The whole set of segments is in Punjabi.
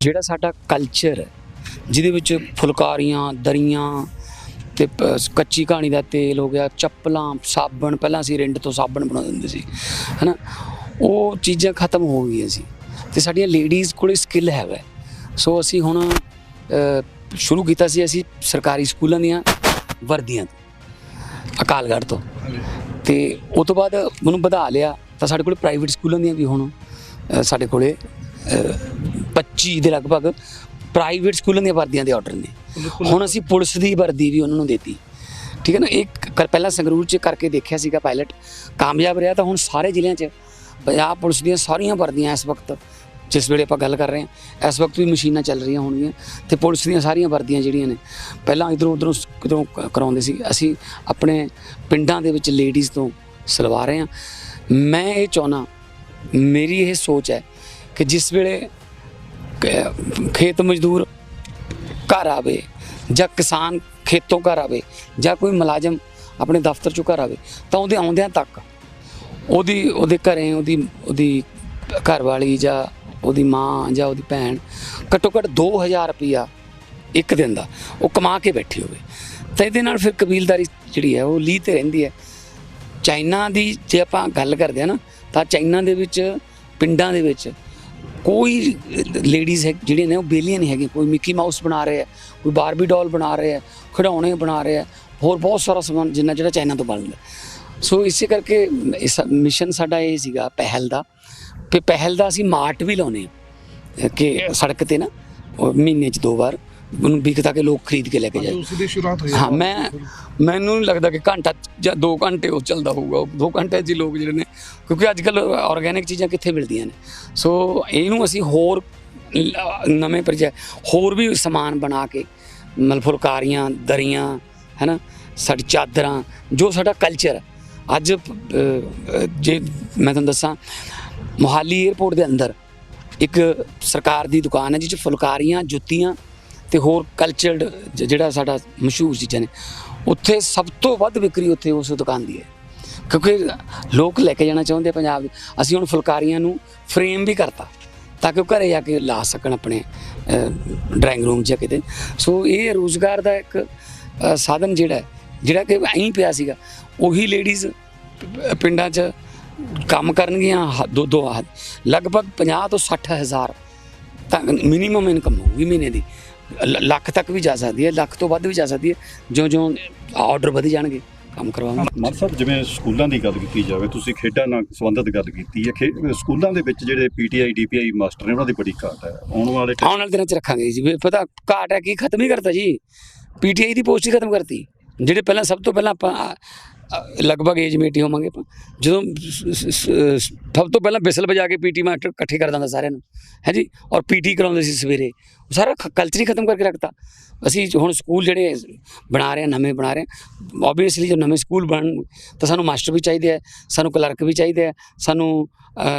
ਜਿਹੜਾ ਸਾਡਾ ਕਲਚਰ ਹੈ, ਜਿਹਦੇ ਵਿੱਚ ਫੁਲਕਾਰੀਆਂ, ਦਰੀਆਂ ਤੇ ਕੱਚੀ ਕਹਾਣੀ ਦਾ ਤੇਲ ਹੋ ਗਿਆ, ਚੱਪਲਾਂ, ਸਾਬਣ, ਪਹਿਲਾਂ ਅਸੀਂ ਰਿੰਡ ਤੋਂ ਸਾਬਣ ਬਣਾ ਦਿੰਦੇ ਸੀ, ਹਨਾ? ਉਹ ਚੀਜ਼ਾਂ ਖਤਮ ਹੋ ਗਈਆਂ ਸੀ ਤੇ ਸਾਡੀਆਂ ਲੇਡੀਜ਼ ਕੋਲੇ ਸਕਿੱਲ ਹੈਗਾ ਸੋ ਅਸੀਂ ਹੁਣ ਸ਼ੁਰੂ ਕੀਤਾ ਸੀ ਅਸੀਂ ਸਰਕਾਰੀ ਸਕੂਲਾਂ ਦੀਆਂ ਵਰਦੀਆਂ ਅਕਾਲਗੜ੍ਹ ਤੋਂ। ਤੇ ਉਸ ਤੋਂ ਬਾਅਦ ਮੈਨੂੰ ਵਧਾ ਲਿਆ ਤਾਂ ਸਾਡੇ ਕੋਲ ਪ੍ਰਾਈਵੇਟ ਸਕੂਲਾਂ ਦੀਆਂ ਵੀ ਹੁਣ ਸਾਡੇ ਕੋਲੇ 25 ਦੇ ਲਗਭਗ ਪ੍ਰਾਈਵੇਟ ਸਕੂਲਾਂ ਦੀਆਂ ਵਰਦੀਆਂ ਦੇ ਆਰਡਰ ਨੇ। ਹੁਣ ਅਸੀਂ ਪੁਲਿਸ ਦੀ ਵਰਦੀ ਵੀ ਉਹਨਾਂ ਨੂੰ ਦੇਤੀ। ਠੀਕ ਹੈ ਨਾ? ਇੱਕ ਪਹਿਲਾਂ ਸੰਗਰੂਰ ਚ ਕਰਕੇ ਦੇਖਿਆ ਸੀਗਾ ਪਾਇਲਟ ਕਾਮਯਾਬ ਰਿਹਾ ਤਾਂ ਹੁਣ ਸਾਰੇ ਜ਼ਿਲ੍ਹਿਆਂ ਚ। ਪੰਜਾਬ ਪੁਲਿਸ ਦੀਆਂ ਸਾਰੀਆਂ ਵਰਦੀਆਂ ਇਸ ਵਕਤ ਜਿਸ ਵੇਲੇ ਆਪਾਂ ਗੱਲ ਕਰ ਰਹੇ ਹਾਂ ਇਸ ਵਕਤ ਵੀ ਮਸ਼ੀਨਾਂ ਚੱਲ ਰਹੀਆਂ ਹੋਣਗੀਆਂ ਤੇ ਪੁਲਿਸ ਦੀਆਂ ਸਾਰੀਆਂ ਵਰਦੀਆਂ ਜਿਹੜੀਆਂ ਨੇ ਪਹਿਲਾਂ ਇਧਰੋਂ ਉਧਰੋਂ ਕਿਧਰੋਂ ਕਰਾਉਂਦੇ ਸੀ। ਅਸੀਂ ਆਪਣੇ ਪਿੰਡਾਂ ਦੇ ਵਿੱਚ ਲੇਡੀਜ਼ ਤੋਂ ਸਿਲਵਾ ਰਹੇ ਹਾਂ। ਮੈਂ ਇਹ ਚਾਹੁੰਦਾ ਮੇਰੀ ਇਹ ਸੋਚ ਹੈ ਕਿ ਜਿਸ ਵੇਲੇ ਖੇਤ ਮਜ਼ਦੂਰ ਘਰ ਆਵੇ ਜਾਂ ਕਿਸਾਨ ਖੇਤੋਂ ਘਰ ਆਵੇ ਜਾਂ ਕੋਈ ਮੁਲਾਜ਼ਮ ਆਪਣੇ ਦਫ਼ਤਰ ਚੋਂ ਘਰ ਆਵੇ, ਤਾਂ ਉਹਦੇ ਆਉਂਦਿਆਂ ਤੱਕ ਉਹਦੀ, ਉਹਦੇ ਘਰੇ ਉਹਦੀ ਉਹਦੀ ਘਰ ਵਾਲੀ ਜਾਂ ਉਹਦੀ ਮਾਂ ਜਾਂ ਉਹਦੀ ਭੈਣ ਘੱਟੋ ਘੱਟ 2000 ਰੁਪਇਆ ਇੱਕ ਦਿਨ ਦਾ ਉਹ ਕਮਾ ਕੇ ਬੈਠੀ ਹੋਵੇ। ਤਾਂ ਇਹਦੇ ਨਾਲ ਫਿਰ ਕਬੀਲਦਾਰੀ ਜਿਹੜੀ ਹੈ ਉਹ ਲੀ ਤੇ ਰਹਿੰਦੀ ਹੈ। ਚਾਈਨਾ ਦੀ ਜੇ ਆਪਾਂ ਗੱਲ ਕਰਦੇ ਆ ਨਾ, ਤਾਂ ਚਾਈਨਾ ਦੇ ਵਿੱਚ, ਪਿੰਡਾਂ ਦੇ ਵਿੱਚ ਕੋਈ ਲੇਡੀਜ਼ ਹੈ, ਜਿਹੜੀਆਂ ਨੇ ਉਹ ਬੇਲੀਆਂ ਨਹੀਂ ਹੈਗੀਆਂ। ਕੋਈ ਮਿੱਕੀ ਮਾਊਸ ਬਣਾ ਰਿਹਾ ਕੋਈ ਬਾਰਬੀ ਡਾਲ ਬਣਾ ਰਿਹਾ ਖਿਡੌਣੇ ਬਣਾ ਰਹੇ ਹੈ, ਹੋਰ ਬਹੁਤ ਸਾਰਾ ਸਮਾਨ ਜਿੰਨਾ ਜਿਹੜਾ ਚਾਈਨਾ ਤੋਂ ਬਣਦਾ ਸੋ ਇਸੇ ਕਰਕੇ ਇਸ ਮਿਸ਼ਨ ਸਾਡਾ ਇਹ ਸੀਗਾ ਪਹਿਲ ਦਾ। ਕਿ ਪਹਿਲ ਦਾ ਅਸੀਂ ਮਾਰਟ ਵੀ ਲਾਉਨੇ ਆ ਕਿ ਸੜਕ ਤੇ ਨਾ ਮਹੀਨੇ 'ਚ ਦੋ ਵਾਰ। ਉਹਨੂੰ ਵਿਕਤਾ ਕੇ ਲੋਕ ਖਰੀਦ ਕੇ ਲੈ ਕੇ ਜਾਏ। ਉਸ ਦੀ ਸ਼ੁਰੂਆਤ ਹੋਈ ਹਾਂ ਮੈਂ ਮੈਨੂੰ ਨਹੀਂ ਲੱਗਦਾ ਕਿ ਘੰਟਾ ਜਾਂ 2 ਘੰਟੇ ਉਹ ਚੱਲਦਾ ਹੋਊਗਾ। 2 ਘੰਟੇ ਹੀ ਲੋਕ ਜਿਹੜੇ ਨੇ ਕਿਉਂਕਿ ਅੱਜ ਕੱਲ ਆਰਗੇਨਿਕ ਚੀਜ਼ਾਂ ਕਿੱਥੇ ਮਿਲਦੀਆਂ ਨੇ। ਸੋ ਇਹਨੂੰ ਅਸੀਂ ਹੋਰ ਨਵੇਂ ਪ੍ਰੋਜੈਕਟ ਹੋਰ ਵੀ ਸਮਾਨ ਬਣਾ ਕੇ ਮਤਲਬ ਫੁਲਕਾਰੀਆਂ ਦਰੀਆਂ ਹੈਨਾ ਸਾਡੀ ਚਾਦਰਾਂ ਜੋ ਸਾਡਾ ਕਲਚਰ ਅੱਜ ਜੇ ਮੈਂ ਤੁਹਾਨੂੰ ਦੱਸਾਂ ਮੋਹਾਲੀ 에ਅਰਪੋਰਟ ਦੇ ਅੰਦਰ ਇੱਕ ਸਰਕਾਰ ਦੀ ਦੁਕਾਨ ਹੈ ਜਿਸ 'ਚ ਫੁਲਕਾਰੀਆਂ ਜੁੱਤੀਆਂ ਤੇ ਹੋਰ ਕਲਚਰਡ ਜਿਹੜਾ ਸਾਡਾ ਮਸ਼ਹੂਰ ਚੀਜ਼ਾਂ ਨੇ, ਉੱਥੇ ਸਭ ਤੋਂ ਵੱਧ ਵਿਕਰੀ ਉੱਥੇ ਉਸ ਦੁਕਾਨ ਦੀ ਹੈ। ਕਿਉਂਕਿ ਲੋਕ ਲੈ ਕੇ ਜਾਣਾ ਚਾਹੁੰਦੇ ਪੰਜਾਬ ਅਸੀਂ ਹੁਣ ਫੁਲਕਾਰੀਆਂ ਨੂੰ ਫਰੇਮ ਵੀ ਕਰਤਾ, ਤਾਂ ਕਿ ਉਹ ਘਰੇ ਜਾ ਕੇ ਲਾ ਸਕਣ ਆਪਣੇ ਡਰਾਇੰਗ ਰੂਮ 'ਚ ਕਿਤੇ। ਸੋ ਇਹ ਰੋਜ਼ਗਾਰ ਦਾ ਇੱਕ ਸਾਧਨ ਜਿਹੜਾ ਜਿਹੜਾ ਕਿ ਐਂ ਪਿਆ ਸੀਗਾ। ਉਹੀ ਲੇਡੀਜ਼ ਪਿੰਡਾਂ 'ਚ ਕੰਮ ਕਰਨਗੀਆਂ, ਹ- ਦੋ ਦੋ ਹੱਥ ਲਗਭਗ 50 ਤੋਂ 60 ਹਜ਼ਾਰ ਤਾਂ ਮਿਨੀਮਮ ਇਨਕਮ ਹੋਊਗੀ ਮਹੀਨੇ ਦੀ। ਲੱਖ ਤੱਕ ਵੀ ਜਾ ਸਕਦੀ ਹੈ ਲੱਖ ਤੋਂ ਵੱਧ ਵੀ ਜਾ ਸਕਦੀ ਹੈ ਜਿਉਂ ਜਿਉਂ ਆਰਡਰ ਵਧੀ ਜਾਣਗੇ ਕੰਮ ਕਰਵਾਵਾਂਗੇ। ਮਾਨ ਸਾਹਿਬ ਜਿਵੇਂ ਸਕੂਲਾਂ ਦੀ ਗੱਲ ਕੀਤੀ ਜਾਵੇ ਤੁਸੀਂ ਖੇਡਾਂ ਨਾਲ ਸੰਬੰਧਿਤ ਗੱਲ ਕੀਤੀ ਹੈ ਖੇ- ਸਕੂਲਾਂ ਦੇ ਵਿੱਚ ਜਿਹੜੇ ਪੀਟੀਆਈ ਡੀਪੀਆਈ ਮਾਸਟਰ ਨੇ ਉਹਨਾਂ ਦੀ ਬੜੀ ਘਾਟ ਹੈ। ਆਉਣ ਵਾਲੇ ਟਾਈਮ ਆਉਣ ਵਾਲੇ ਦਿਨਾਂ 'ਚ ਰੱਖਾਂਗੇ ਜੀ। ਵੀ ਪਤਾ ਘਾਟ ਹੈ ਕੀ ਖਤਮ ਹੀ ਕਰਤਾ ਜੀ। ਪੀਟੀਆਈ ਦੀ ਪੋਸਟ ਹੀ ਖਤਮ ਕਰਤੀ। ਜਿਹੜੇ ਪਹਿਲਾਂ ਸਭ ਤੋਂ ਪਹਿਲਾਂ ਆਪਾਂ ਲਗਭਗ ਏਜ ਮੇਟੀ ਹੋਵਾਂਗੇ ਜਦੋਂ ਸਭ ਤੋਂ ਪਹਿਲਾਂ ਬਿਸਲ ਵਜਾ ਕੇ ਪੀਟੀ ਮਾਸਟਰ ਇਕੱਠੇ ਕਰ ਦਿੰਦਾ ਸਾਰਿਆਂ ਨੂੰ, ਹੈ ਜੀ? ਔਰ ਪੀਟੀ ਕਰਾਉਂਦੇ ਸੀ ਸਵੇਰੇ। ਉਹ ਸਾਰਾ ਕਲਚਰ ਹੀ ਖਤਮ ਕਰਕੇ ਰੱਖਤਾ। ਅਸੀਂ ਹੁਣ ਸਕੂਲ ਜਿਹੜੇ ਬਣਾ ਰਹੇ ਹਾਂ ਨਵੇਂ ਬਣਾ ਰਹੇ ਹਾਂ ਆਬਵੀਅਸਲੀ ਜੋ ਨਵੇਂ ਸਕੂਲ ਬਣ ਤਾਂ ਸਾਨੂੰ ਮਾਸਟਰ ਵੀ ਚਾਹੀਦੇ ਆ, ਸਾਨੂੰ ਕਲਰਕ ਵੀ ਚਾਹੀਦੇ ਆ, ਸਾਨੂੰ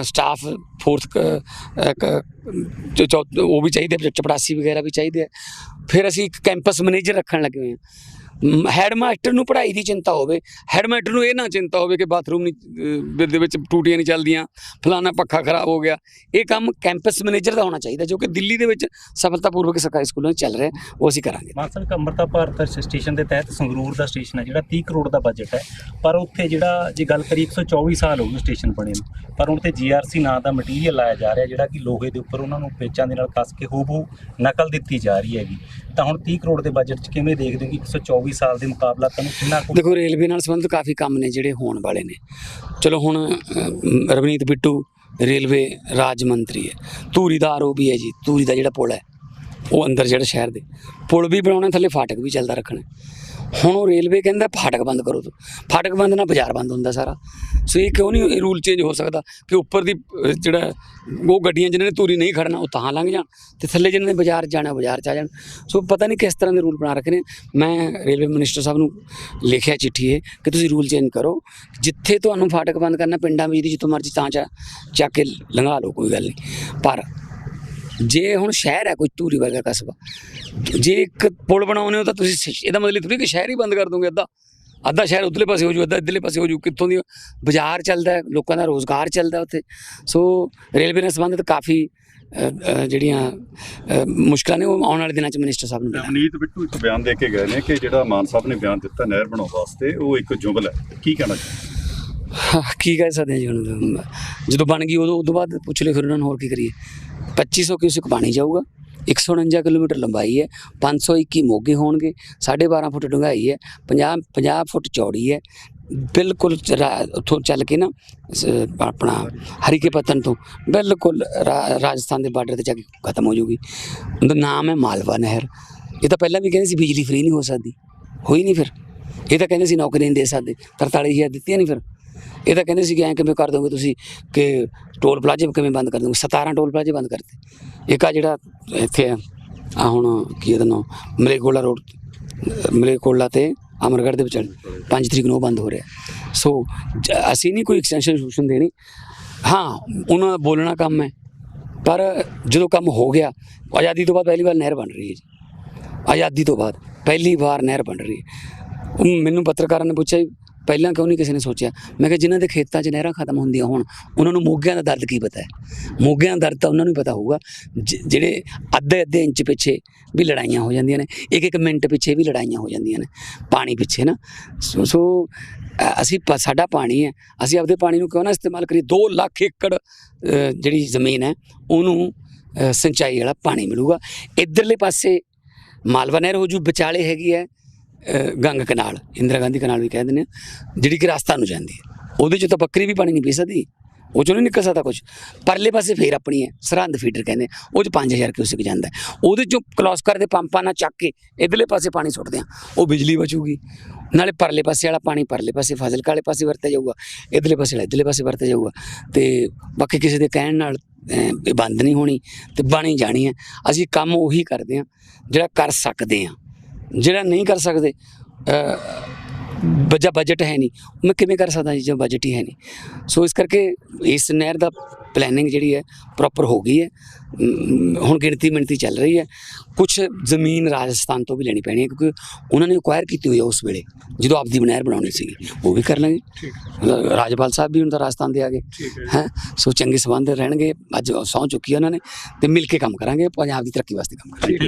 ਸਟਾਫ ਫੋਰਥ ਉਹ ਵੀ ਚਾਹੀਦੇ ਚਪੜਾਸੀ ਵਗੈਰਾ ਵੀ ਚਾਹੀਦੇ ਆ। ਫਿਰ ਅਸੀਂ ਇੱਕ ਕੈਂਪਸ ਮੈਨੇਜਰ ਰੱਖਣ ਲੱਗੇ ਹੋਏ ਹਾਂ ਹੈਡ ਮਾਸਟਰ ਨੂੰ ਪੜ੍ਹਾਈ ਦੀ ਚਿੰਤਾ ਹੋਵੇ। ਹੈਡ ਮਾਸਟਰ ਨੂੰ ਇਹ ਨਾ ਚਿੰਤਾ ਹੋਵੇ ਕਿ ਬਾਥਰੂਮ ਦੇ ਵਿੱਚ ਟੂਟੀਆਂ ਨਹੀਂ ਚੱਲਦੀਆਂ ਫਲਾਣਾ ਪੱਖਾ ਖਰਾਬ ਹੋ ਗਿਆ। ਇਹ ਕੰਮ ਕੈਂਪਸ ਮੈਨੇਜਰ ਦਾ ਹੋਣਾ ਚਾਹੀਦਾ, ਜੋ ਕਿ ਦਿੱਲੀ ਦੇ ਵਿੱਚ ਸਫਲਤਾਪੂਰਵਕ ਸਰਕਾਰੀ ਸਕੂਲਾਂ 'ਚ ਚੱਲ ਰਿਹਾ, ਉਹ ਅਸੀਂ ਕਰਾਂਗੇ। ਮਾਨਸਾ ਇੱਕ ਅੰਮ੍ਰਿਤਾ ਭਾਰਤ ਸਟੇਸ਼ਨ ਦੇ ਤਹਿਤ ਸੰਗਰੂਰ ਦਾ ਸਟੇਸ਼ਨ ਹੈ, ਜਿਹੜਾ 30 ਕਰੋੜ ਦਾ ਬਜਟ ਹੈ। ਪਰ ਉੱਥੇ ਜਿਹੜਾ, ਜੇ ਗੱਲ ਕਰੀਏ 124 ਸਾਲ ਹੋ ਗਏ ਸਟੇਸ਼ਨ ਬਣੇ ਨੂੰ। ਪਰ ਹੁਣ ਤੇ ਜੀਆਰਸੀ ਨਾਂ ਦਾ ਮਟੀਰੀਅਲ ਲਾਇਆ ਜਾ ਰਿਹਾ, ਜਿਹੜਾ ਕਿ ਲੋਹੇ ਦੇ ਉੱਪਰ ਉਹਨਾਂ ਨੂੰ ਪੇਚਾਂ ਦੇ ਨਾਲ ਕੱਸ ਕੇ ਹੂਬਹੂ ਨਕਲ ਦਿੱਤੀ ਜਾ ਰਹੀ ਹੈਗੀ। ਤਾਂ ਹੁਣ 30 ਕਰੋੜ ਦੇ ਬਜਟ 'ਚ ਕਿਵੇਂ ਦੇਖਦੇ ਹੋ ਕਿ 124 ਸਾਲ ਦੇ ਮੁਕਾਬਲਾ ਤੁਹਾਨੂੰ ਕਿੰਨਾ ਕੁ ਦੇਖੋ, ਰੇਲਵੇ ਨਾਲ ਸੰਬੰਧਿਤ ਕਾਫੀ ਕੰਮ ਨੇ ਜਿਹੜੇ ਹੋਣ ਵਾਲੇ ਨੇ। ਚਲੋ ਹੁਣ ਰਵਨੀਤ ਬਿੱਟੂ ਰੇਲਵੇ ਰਾਜ ਮੰਤਰੀ ਹੈ। ਧੂਰੀ ਦਾ ਆਰਓਬੀ ਹੈ ਜੀ। ਧੂਰੀ ਦਾ ਜਿਹੜਾ ਪੁਲ ਹੈ, ਉਹ ਅੰਦਰ ਜਿਹੜਾ ਸ਼ਹਿਰ ਦੇ ਪੁਲ ਵੀ ਬਣਾਉਣਾ, ਥੱਲੇ ਫਾਟਕ ਵੀ ਚੱਲਦਾ ਰੱਖਣਾ ਹੁਣ ਉਹ ਰੇਲਵੇ ਕਹਿੰਦਾ ਫਾਟਕ ਬੰਦ ਕਰੋ ਤੂੰ। ਫਾਟਕ ਬੰਦ ਨਾਲ ਬਾਜ਼ਾਰ ਬੰਦ ਹੁੰਦਾ ਸਾਰਾ। ਸੋ ਇਹ ਕਿਉਂ ਨਹੀਂ ਰੂਲ ਚੇਂਜ ਹੋ ਸਕਦਾ ਕਿ ਉੱਪਰ ਦੀ ਜਿਹੜਾ ਉਹ ਗੱਡੀਆਂ ਜਿਨ੍ਹਾਂ ਨੇ ਧੂਰੀ ਨਹੀਂ ਖੜਨਾ ਉਹ ਤਾਂ ਲੰਘ ਜਾਣ ਤੇ ਥੱਲੇ ਜਿਨ੍ਹਾਂ ਨੇ ਬਾਜ਼ਾਰ ਜਾਣਾ ਬਾਜ਼ਾਰ ਚ ਆ ਜਾਣ। ਸੋ ਪਤਾ ਨਹੀਂ ਕਿਸ ਤਰ੍ਹਾਂ ਦੇ ਰੂਲ ਬਣਾ ਰੱਖੇ ਨੇ। ਮੈਂ ਰੇਲਵੇ ਮਿਨਿਸਟਰ ਸਾਹਿਬ ਨੂੰ ਲਿਖਿਆ ਚਿੱਠੀ ਇਹ ਕਿ ਤੁਸੀਂ ਰੂਲ ਚੇਂਜ ਕਰੋ। ਜਿੱਥੇ ਤੁਹਾਨੂੰ ਫਾਟਕ ਬੰਦ ਕਰਨਾ, ਪਿੰਡਾਂ ਵਿੱਚ ਦੀ ਜਿੱਥੋਂ ਮਰਜ਼ੀ ਤਾਂ ਚਾ, ਚੱਕ ਕੇ ਲੰਘਾ ਲਓ, ਕੋਈ ਗੱਲ ਨਹੀਂ। ਪਰ ਜੇ ਹੁਣ ਸ਼ਹਿਰ ਹੈ ਕੋਈ ਧੂਰੀ ਵਰਗਾ ਕਸਬਾ ਜੇ ਇੱਕ ਪੁਲ ਬਣਾਉਣੇ ਹੋ ਤਾਂ ਤੁਸੀਂ ਇਹਦਾ ਮਤਲਬ ਥੋੜੀ ਕਿ ਸ਼ਹਿਰ ਹੀ ਬੰਦ ਕਰ ਦੋਗੇ ਅੱਧਾ। ਅੱਧਾ ਸ਼ਹਿਰ ਉਧਰਲੇ ਪਾਸੇ ਹੋ ਜੂ ਅੱਧਾ ਇੱਧਰਲੇ ਪਾਸੇ ਹੋ ਜੂ ਕਿੱਥੋਂ ਦੀ ਬਾਜ਼ਾਰ ਚੱਲਦਾ ਹੈ ਲੋਕਾਂ ਦਾ ਰੋਜ਼ਗਾਰ ਚੱਲਦਾ ਉੱਥੇ। ਸੋ ਰੇਲਵੇ ਨਾਲ ਸੰਬੰਧਿਤ ਕਾਫੀ ਜਿਹੜੀਆਂ ਮੁਸ਼ਕਲਾਂ ਨੇ ਉਹ ਆਉਣ ਵਾਲੇ ਦਿਨਾਂ 'ਚ ਮਿਨਿਸਟਰ ਸਾਹਿਬ ਨੂੰ ਅਮਨੀਤ ਬਿੱਟੂ ਇੱਕ ਬਿਆਨ ਦੇ ਕੇ ਗਏ ਨੇ ਕਿ ਜਿਹੜਾ ਮਾਨ ਸਾਹਿਬ ਨੇ ਬਿਆਨ ਦਿੱਤਾ ਨਹਿਰ ਬਣਾਉਣ ਵਾਸਤੇ ਉਹ ਇੱਕ ਜੁਗਲ ਹੈ। ਕੀ ਕਹਿਣਾ ਚਾਹੁੰਦੇ ਕੀ ਕਹਿ ਸਕਦੇ ਹਾਂ ਜੀ ਜਦੋਂ ਬਣ ਗਈ ਉਦੋਂ ਉਦੋਂ ਬਾਅਦ ਪੁੱਛ ਲਿਓ ਫਿਰ ਉਹਨਾਂ ਨੂੰ ਹੋਰ ਕੀ ਕਰੀਏ। 2500 ਕਿਊਸਿਕ ਪਾਣੀ ਜਾਊਗਾ 149 ਕਿਲੋਮੀਟਰ ਲੰਬਾਈ ਹੈ 521 ਮੋਗੇ ਹੋਣਗੇ 12.5 ਫੁੱਟ ਡੂੰਘਾਈ ਹੈ 50 50 ਫੁੱਟ ਚੌੜੀ ਹੈ ਬਿਲਕੁਲ ਉੱਥੋਂ ਚੱਲ ਕੇ ਨਾ ਆਪਣਾ ਹਰੀਕੇ ਪੱਤਨ ਤੋਂ ਬਿਲਕੁਲ ਰਾ- ਰਾਜਸਥਾਨ ਦੇ ਬਾਰਡਰ ਤੇ ਜਾ ਕੇ ਖਤਮ ਹੋ ਜਾਊਗੀ ਉਹਦਾ ਨਾਮ ਹੈ ਮਾਲਵਾ ਨਹਿਰ ਇਹ ਤਾਂ ਪਹਿਲਾਂ ਵੀ ਕਹਿੰਦੇ ਸੀ ਬਿਜਲੀ ਫ੍ਰੀ ਨਹੀਂ ਹੋ ਸਕਦੀ ਹੋਈ ਨਹੀਂ ਫਿਰ ਇਹ ਤਾਂ ਕਹਿੰਦੇ ਸੀ ਨੌਕਰੀ ਨਹੀਂ ਦੇ ਸਕਦੇ 43000 ਦਿੱਤੀਆਂ ਨਹੀਂ ਫਿਰ ਇਹ ਤਾਂ ਕਹਿੰਦੇ ਸੀ ਕਿ ਐਂ ਕਿਵੇਂ ਕਰ ਦੋਗੇ ਤੁਸੀਂ ਕਿ ਟੋਲ ਪਲਾਜ਼ੇ ਕਿਵੇਂ ਬੰਦ ਕਰ ਦੋਗੇ? 17 ਟੋਲ ਪਲਾਜ਼ੇ ਬੰਦ ਕਰਤੇ। ਇੱਕ ਆ ਜਿਹੜਾ ਇੱਥੇ ਆ ਆਹ ਹੁਣ ਕੀ ਇਹਦਾ ਨਾਮ ਮਲੇਕੋਲਾ ਰੋਡ ਮਲੇਕੋਲਾ ਤੇ ਅਮਰਗੜ੍ਹ ਦੇ ਵਿਚਾਲੇ 5 ਤਰੀਕ ਨੂੰ ਉਹ ਬੰਦ ਹੋ ਰਿਹਾ। ਸੋ ਅਸੀਂ ਨਹੀਂ ਕੋਈ ਐਕਸਟੈਂਸ਼ਨ ਸੋਲੂਸ਼ਨ ਦੇਣੀ। ਹਾਂ, ਉਹਨਾਂ ਦਾ ਬੋਲਣਾ ਕੰਮ ਹੈ, ਪਰ ਜਦੋਂ ਕੰਮ ਹੋ ਗਿਆ, ਆਜ਼ਾਦੀ ਤੋਂ ਬਾਅਦ ਪਹਿਲੀ ਵਾਰ ਨਹਿਰ ਬਣ ਰਹੀ ਹੈ ਜੀ। ਆਜ਼ਾਦੀ ਤੋਂ ਬਾਅਦ, ਪਹਿਲੀ ਵਾਰ ਨਹਿਰ ਬਣ ਰਹੀ ਹੈ। ਉਹ ਮੈਨੂੰ ਪੱਤਰਕਾਰਾਂ ਨੇ ਪੁੱਛਿਆ ਵੀ ਪਹਿਲਾਂ ਕਿਉਂ ਨਹੀਂ ਕਿਸੇ ਨੇ ਸੋਚਿਆ? ਮੈਂ ਕਿਹਾ ਜਿਨ੍ਹਾਂ ਦੇ ਖੇਤਾਂ 'ਚ ਨਹਿਰਾਂ ਖਤਮ ਹੁੰਦੀਆਂ ਹੋਣ, ਉਹਨਾਂ ਨੂੰ ਮੋਗਿਆਂ ਦਾ ਦਰਦ ਕੀ ਪਤਾ ਹੈ? ਮੋਗਿਆਂ ਦਾ ਦਰਦ ਤਾਂ ਉਹਨਾਂ ਨੂੰ ਪਤਾ ਹੋਊਗਾ। ਜ- ਜਿਹੜੇ ਅੱਧੇ ਅੱਧੇ ਇੰਚ ਪਿੱਛੇ ਵੀ ਲੜਾਈਆਂ ਹੋ ਜਾਂਦੀਆਂ ਨੇ, ਇੱਕ ਇੱਕ ਮਿੰਟ ਪਿੱਛੇ ਵੀ ਲੜਾਈਆਂ ਹੋ ਜਾਂਦੀਆਂ ਨੇ। ਪਾਣੀ ਪਿੱਛੇ ਨਾ। ਸੋ ਸੋ ਅਸੀਂ ਸਾਡਾ ਪਾਣੀ ਹੈ। ਅਸੀਂ ਆਪਦੇ ਪਾਣੀ ਨੂੰ ਕਿਉਂ ਨਾ ਇਸਤੇਮਾਲ ਕਰੀਏ? 2 ਲੱਖ ਏਕੜ ਜਿਹੜੀ ਜ਼ਮੀਨ ਹੈ, ਉਹਨੂੰ ਸਿੰਚਾਈ ਵਾਲਾ ਪਾਣੀ ਮਿਲੂਗਾ। ਇਧਰਲੇ ਪਾਸੇ ਮਾਲਵਾ ਨਹਿਰ ਹੋ ਜੂ, ਵਿਚਾਲੇ ਹੈਗੀ ਹੈ। ਗੰਗ ਕਨਾਲ, ਇੰਦਰਾ ਗਾਂਧੀ ਕਨਾਲ ਵੀ ਕਹਿ ਦਿੰਦੇ ਆ, ਜਿਹੜੀ ਕਿ ਰਾਸਤਾ ਨੂੰ ਜਾਂਦੀ ਹੈ। ਉਹਦੇ ਚ ਤਾਂ ਬੱਕਰੀ ਵੀ ਪਾਣੀ ਨਹੀਂ ਪੀ ਸਕਦੀ। ਉਹ ਚੋਂ ਨਹੀਂ ਨਿਕਲ ਸਕਦਾ ਕੁਝ ਪਰਲੇ ਪਾਸੇ ਫੇਰ ਆਪਣੀ ਹੈ, ਸਰਹੰਦ ਫੀਡਰ ਕਹਿੰਦੇ ਉਹ ਚ 5000 ਕਿਊਸਿਕ ਜਾਂਦਾ ਉਹਦੇ ਚੋਂ ਕਲੋਸਕਰ ਦੇ ਪੰਪਾਂ ਨਾਲ ਚੱਕ ਕੇ ਇਧਰਲੇ ਪਾਸੇ ਪਾਣੀ ਸੁੱਟਦੇ ਆ। ਉਹ ਬਿਜਲੀ ਬਚੂਗੀ। ਨਾਲੇ ਪਰਲੇ ਪਾਸੇ ਵਾਲਾ ਪਾਣੀ, ਪਰਲੇ ਪਾਸੇ ਫਾਜ਼ਿਲਕਾ ਕਾਲੇ ਪਾਸੇ ਵਰਤਿਆ ਜਾਊਗਾ। ਇਧਰਲੇ ਪਾਸੇ ਵਾਲਾ, ਇਧਰਲੇ ਪਾਸੇ ਵਰਤਿਆ ਜਾਊਗਾ। ਤੇ ਬਾਕੀ ਕਿਸੇ ਦੇ ਕਹਿਣ ਨਾਲ ਇਹ ਬੰਦ ਨਹੀਂ ਹੋਣੀ ਤੇ ਬਣੀ ਜਾਣੀ ਹੈ। ਅਸੀਂ ਕੰਮ ਉਹੀ ਕਰਦੇ ਆ ਜਿਹੜਾ ਕਰ ਸਕਦੇ ਆ। ਜਿਹੜਾ ਨਹੀਂ ਕਰ ਸਕਦੇ ਬੱਜਾ ਬਜਟ ਹੈ ਨਹੀਂ। ਮੈਂ ਕਿਵੇਂ ਕਰ ਸਕਦਾ ਜੀ ਜਦ ਬਜਟ ਹੀ ਹੈ ਨਹੀਂ? ਸੋ ਇਸ ਕਰਕੇ ਇਸ ਨਹਿਰ ਦਾ ਪਲੈਨਿੰਗ ਜਿਹੜੀ ਹੈ ਪ੍ਰੋਪਰ ਹੋ ਗਈ ਹੈ। ਹੁਣ ਗਿਣਤੀ ਮਿਣਤੀ ਚੱਲ ਰਹੀ ਹੈ। ਕੁਝ ਜ਼ਮੀਨ ਰਾਜਸਥਾਨ ਤੋਂ ਵੀ ਲੈਣੀ ਪੈਣੀ ਹੈ ਕਿਉਂਕਿ ਉਹਨਾਂ ਨੇ ਅਕਵਾਇਰ ਕੀਤੀ ਹੋਈ ਹੈ ਉਸ ਵੇਲੇ ਜਦੋਂ ਆਪਦੀ ਨਹਿਰ ਬਣਾਉਣੀ ਸੀ ਉਹ ਵੀ ਕਰ ਲਾਂਗੇ। ਰਾਜਪਾਲ ਸਾਹਿਬ ਵੀ ਹੁਣ ਤਾਂ ਰਾਜਸਥਾਨ ਦੇ ਆ ਗਏ। ਹੈ ਸੋ ਚੰਗੇ ਸੰਬੰਧ ਰਹਿਣਗੇ। ਅੱਜ ਸਹੁੰ ਚੁੱਕੀ ਹੈ ਉਹਨਾਂ ਨੇ ਤੇ ਮਿਲ ਕੇ ਕੰਮ ਕਰਾਂਗੇ। ਪੰਜਾਬ ਦੀ ਤਰੱਕੀ ਵਾਸਤੇ ਕੰਮ ਕਰਾਂਗੇ।